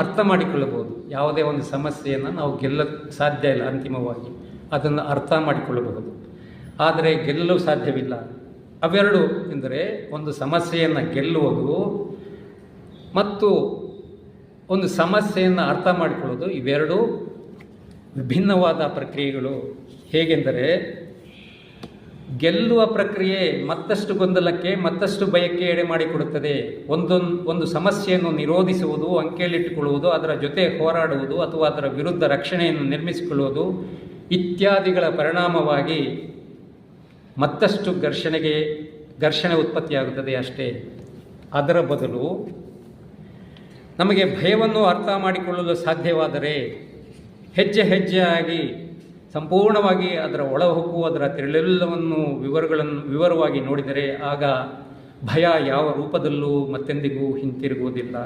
ಅರ್ಥ ಮಾಡಿಕೊಳ್ಳಬಹುದು. ಯಾವುದೇ ಒಂದು ಸಮಸ್ಯೆಯನ್ನು ನಾವು ಗೆಲ್ಲ ಸಾಧ್ಯ ಇಲ್ಲ ಅಂತಿಮವಾಗಿ. ಅದನ್ನು ಅರ್ಥ ಮಾಡಿಕೊಳ್ಳಬಹುದು. ಆದರೆ ಗೆಲ್ಲಲು ಸಾಧ್ಯವಿಲ್ಲ. ಅವೆರಡು ಎಂದರೆ ಒಂದು ಸಮಸ್ಯೆಯನ್ನು ಗೆಲ್ಲುವುದು ಮತ್ತು ಒಂದು ಸಮಸ್ಯೆಯನ್ನು ಅರ್ಥ ಮಾಡಿಕೊಳ್ಳೋದು ಇವೆರಡು ವಿಭಿನ್ನವಾದ ಪ್ರಕ್ರಿಯೆಗಳು. ಹೇಗೆಂದರೆ ಗೆಲ್ಲುವ ಪ್ರಕ್ರಿಯೆ ಮತ್ತಷ್ಟು ಗೊಂದಲಕ್ಕೆ, ಮತ್ತಷ್ಟು ಭಯಕ್ಕೆ ಎಡೆ ಮಾಡಿಕೊಡುತ್ತದೆ. ಒಂದೊಂದು, ಒಂದು ಸಮಸ್ಯೆಯನ್ನು ನಿರೋಧಿಸುವುದು, ಅಂಕೆಯಲ್ಲಿಟ್ಟುಕೊಳ್ಳುವುದು, ಅದರ ಜೊತೆ ಹೋರಾಡುವುದು, ಅಥವಾ ಅದರ ವಿರುದ್ಧ ರಕ್ಷಣೆಯನ್ನು ನಿರ್ಮಿಸಿಕೊಳ್ಳುವುದು ಇತ್ಯಾದಿಗಳ ಪರಿಣಾಮವಾಗಿ ಮತ್ತಷ್ಟು ಘರ್ಷಣೆಗೆ, ಘರ್ಷಣೆ ಉತ್ಪತ್ತಿಯಾಗುತ್ತದೆ ಅಷ್ಟೇ. ಅದರ ಬದಲು ನಮಗೆ ಭಯವನ್ನು ಅರ್ಥ ಮಾಡಿಕೊಳ್ಳಲು ಸಾಧ್ಯವಾದರೆ ಹೆಜ್ಜೆ ಹೆಜ್ಜೆಯಾಗಿ ಸಂಪೂರ್ಣವಾಗಿ ಅದರ ಒಳಹೊಕ್ಕು ಅದರ ತಿರುಳೆಲ್ಲವನ್ನು ವಿವರಗಳನ್ನು ವಿವರವಾಗಿ ನೋಡಿದರೆ ಆಗ ಭಯ ಯಾವ ರೂಪದಲ್ಲೂ ಮತ್ತೆಂದಿಗೂ ಹಿಂತಿರುಗುವುದಿಲ್ಲ.